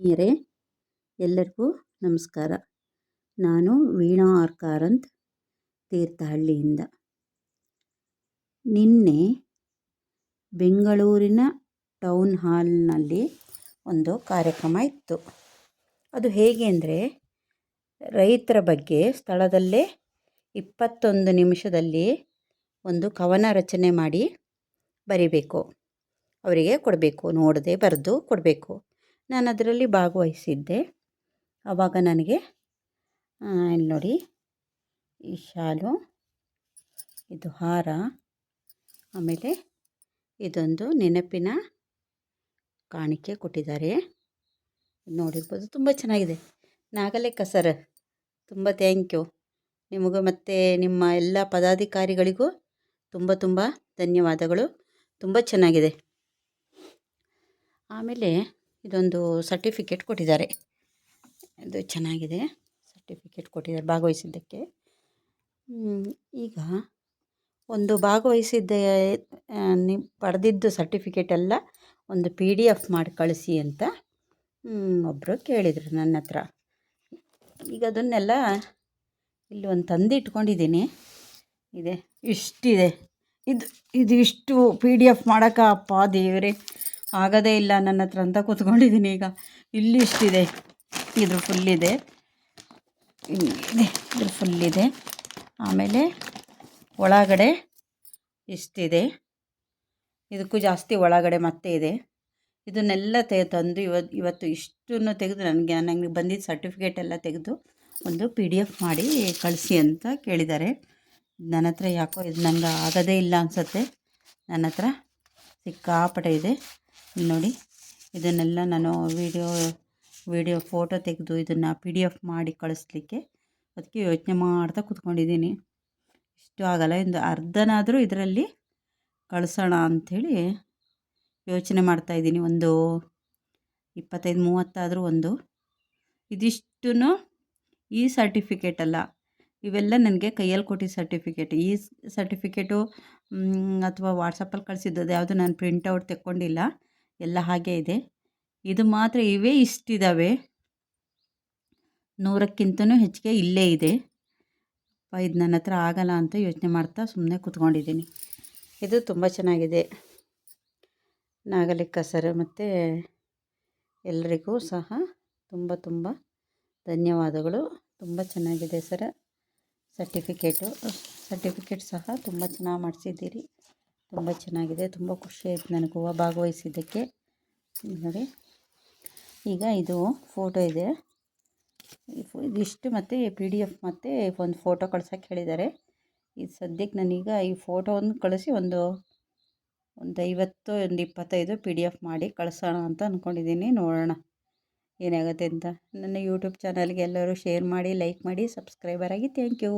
ಆತ್ಮೀಯರೇ ಎಲ್ಲರಿಗೂ ನಮಸ್ಕಾರ. ನಾನು ವೀಣಾ ಆರ್ ಕಾರಂತ್ ತೀರ್ಥಹಳ್ಳಿಯಿಂದ. ನಿನ್ನೆ ಬೆಂಗಳೂರಿನ ಟೌನ್ ಹಾಲ್ನಲ್ಲಿ ಒಂದು ಕಾರ್ಯಕ್ರಮ ಇತ್ತು. ಅದು ಹೇಗೆ ಅಂದರೆ, ರೈತರ ಬಗ್ಗೆ ಸ್ಥಳದಲ್ಲೇ ಇಪ್ಪತ್ತೊಂದು ನಿಮಿಷದಲ್ಲಿ ಒಂದು ಕವನ ರಚನೆ ಮಾಡಿ ಬರಿಬೇಕು. ಅವರಿಗೆ ಕೊಡಬೇಕು, ನೋಡದೆ ಬರೆದು ಕೊಡಬೇಕು. ನಾನು ಅದರಲ್ಲಿ ಭಾಗವಹಿಸಿದ್ದೆ. ಆವಾಗ ನನಗೆ ಇಲ್ಲಿ ನೋಡಿ, ಈ ಶಾಲು, ಇದು ಹಾರ, ಆಮೇಲೆ ಇದೊಂದು ನೆನಪಿನ ಕಾಣಿಕೆ ಕೊಟ್ಟಿದ್ದಾರೆ. ನೋಡಿರ್ಬೋದು, ತುಂಬ ಚೆನ್ನಾಗಿದೆ. ನಾಗಲೇಖ ಸರ್ ತುಂಬ ಥ್ಯಾಂಕ್ ಯು ನಿಮಗೂ ಮತ್ತು ನಿಮ್ಮ ಎಲ್ಲ ಪದಾಧಿಕಾರಿಗಳಿಗೂ ತುಂಬ ತುಂಬ ಧನ್ಯವಾದಗಳು. ತುಂಬ ಚೆನ್ನಾಗಿದೆ. ಆಮೇಲೆ ಇದೊಂದು ಸರ್ಟಿಫಿಕೇಟ್ ಕೊಟ್ಟಿದ್ದಾರೆ. ಇದು ಚೆನ್ನಾಗಿದೆ. ಸರ್ಟಿಫಿಕೇಟ್ ಕೊಟ್ಟಿದ್ದಾರೆ ಭಾಗವಹಿಸಿದ್ದಕ್ಕೆ. ಈಗ ಒಂದು ಭಾಗವಹಿಸಿದ್ದ ನೀವು ಪಡೆದಿದ್ದು ಸರ್ಟಿಫಿಕೇಟ್ ಎಲ್ಲ ಒಂದು ಪಿ ಡಿ ಎಫ್ ಮಾಡಿ ಕಳಿಸಿ ಅಂತ ಒಬ್ಬರು ಕೇಳಿದರು ನನ್ನ ಹತ್ರ. ಈಗ ಅದನ್ನೆಲ್ಲ ಇಲ್ಲಿ ಒಂದು ತಂದು ಇಟ್ಕೊಂಡಿದ್ದೀನಿ. ಇದೆ, ಇಷ್ಟಿದೆ. ಇದು ಇದು ಇಷ್ಟು ಪಿ ಡಿ ಎಫ್ ಮಾಡೋಕ್ಕಪ್ಪ ದೇವರೇ. ಆಗೋದೇ ಇಲ್ಲ, ನನ್ನ ಹತ್ರ ಅಂತ ಕೂತ್ಕೊಂಡಿದ್ದೀನಿ. ಈಗ ಇಲ್ಲಿ ಇಷ್ಟಿದೆ. ಇದ್ರ ಫುಲ್ಲಿದೆ ಇದೆ. ಇದ್ರ ಫುಲ್ಲಿದೆ ಆಮೇಲೆ ಒಳಗಡೆ ಇಷ್ಟಿದೆ. ಇದಕ್ಕೂ ಜಾಸ್ತಿ ಒಳಗಡೆ ಮತ್ತೆ ಇದೆ. ಇದನ್ನೆಲ್ಲ ತೆ, ತಂದು ಇವತ್ತು ಇವತ್ತು ಇಷ್ಟನ್ನು ತೆಗೆದು ನನಗೆ ನನಗೆ ಬಂದಿದ್ದ ಸರ್ಟಿಫಿಕೇಟ್ ಎಲ್ಲ ತೆಗೆದು ಒಂದು ಪಿ ಡಿ ಎಫ್ ಮಾಡಿ ಕಳಿಸಿ ಅಂತ ಕೇಳಿದ್ದಾರೆ. ನನ್ನ ಹತ್ರ ಯಾಕೋ ಇದು ನನಗೆ ಆಗೋದೇ ಇಲ್ಲ ಅನಿಸುತ್ತೆ. ನನ್ನ ಹತ್ರ ಸಿಕ್ಕಾಪಟ್ಟೆ ಇದೆ. ನೋಡಿ, ಇದನ್ನೆಲ್ಲ ನಾನು ವಿಡಿಯೋ ವಿಡಿಯೋ ಫೋಟೋ ತೆಗೆದು ಇದನ್ನು ಪಿ ಡಿ ಎಫ್ ಮಾಡಿ ಕಳಿಸ್ಲಿಕ್ಕೆ ಅದಕ್ಕೆ ಯೋಚನೆ ಮಾಡ್ತಾ ಕೂತ್ಕೊಂಡಿದ್ದೀನಿ. ಇಷ್ಟು ಆಗಲ್ಲ, ಒಂದು ಅರ್ಧನಾದರೂ ಇದರಲ್ಲಿ ಕಳಿಸೋಣ ಅಂಥೇಳಿ ಯೋಚನೆ ಮಾಡ್ತಾಯಿದ್ದೀನಿ ಒಂದು ಇಪ್ಪತ್ತೈದು, ಮೂವತ್ತಾದರೂ ಒಂದು. ಇದಿಷ್ಟು ಈ ಸರ್ಟಿಫಿಕೇಟ್ ಅಲ್ಲ. ಇವೆಲ್ಲ ನನಗೆ ಕೈಯಲ್ಲಿ ಕೊಟ್ಟಿದ್ದ ಸರ್ಟಿಫಿಕೇಟ್. ಈ ಸರ್ಟಿಫಿಕೇಟು ಅಥವಾ ವಾಟ್ಸಪ್ಪಲ್ಲಿ ಕಳಿಸಿದ್ದು ಯಾವುದು ನಾನು ಪ್ರಿಂಟೌಟ್ ತೆಕ್ಕೊಂಡಿಲ್ಲ. ಎಲ್ಲ ಹಾಗೆ ಇದೆ. ಇದು ಮಾತ್ರ ಇವೇ ಇಷ್ಟಿದ್ದಾವೆ ನೂರಕ್ಕಿಂತನೂ ಹೆಚ್ಚಿಗೆ ಇಲ್ಲೇ ಇದೆ. ಇದು ನನ್ನ ಹತ್ರ ಆಗಲ್ಲ ಅಂತ ಯೋಚನೆ ಮಾಡ್ತಾ ಸುಮ್ಮನೆ ಕೂತ್ಕೊಂಡಿದ್ದೀನಿ. ಇದು ತುಂಬ ಚೆನ್ನಾಗಿದೆ. ನಾಗಲಿಕ್ಕ ಸರ್ ಮತ್ತು ಎಲ್ಲರಿಗೂ ಸಹ ತುಂಬ ತುಂಬ ಧನ್ಯವಾದಗಳು. ತುಂಬ ಚೆನ್ನಾಗಿದೆ ಸರ್. ಸರ್ಟಿಫಿಕೇಟು, ಸರ್ಟಿಫಿಕೇಟ್ ಸಹ ತುಂಬ ಚೆನ್ನಾಗಿ ಮಾಡಿಸಿದ್ದೀರಿ. ತುಂಬ ಚೆನ್ನಾಗಿದೆ, ತುಂಬ ಖುಷಿ ಆಯ್ತು ನನಗೆ ಹೂವು ಭಾಗವಹಿಸಿದ್ದಕ್ಕೆ. ನೋಡಿ. ಈಗ ಇದು ಫೋಟೋ ಇದೆ. ಇದಿಷ್ಟು ಮತ್ತು ಪಿ ಡಿ ಎಫ್ ಮತ್ತು ಒಂದು ಫೋಟೋ ಕಳ್ಸೋಕ್ಕೆ ಹೇಳಿದ್ದಾರೆ. ಇದು ಸದ್ಯಕ್ಕೆ ನಾನೀಗ ಈ ಫೋಟೋವನ್ನು ಕಳಿಸಿ ಒಂದು ಒಂದು ಐವತ್ತು, ಒಂದು ಇಪ್ಪತ್ತೈದು ಪಿ ಡಿ ಎಫ್ ಮಾಡಿ ಕಳಿಸೋಣ ಅಂತ ಅಂದ್ಕೊಂಡಿದ್ದೀನಿ ನೋಡೋಣ ಏನಾಗುತ್ತೆ ಅಂತ. ನನ್ನ ಯೂಟ್ಯೂಬ್ ಚಾನಲ್ಗೆ ಎಲ್ಲರೂ ಶೇರ್ ಮಾಡಿ ಲೈಕ್ ಮಾಡಿ ಸಬ್ಸ್ಕ್ರೈಬರ್ ಆಗಿ ಥ್ಯಾಂಕ್ ಯು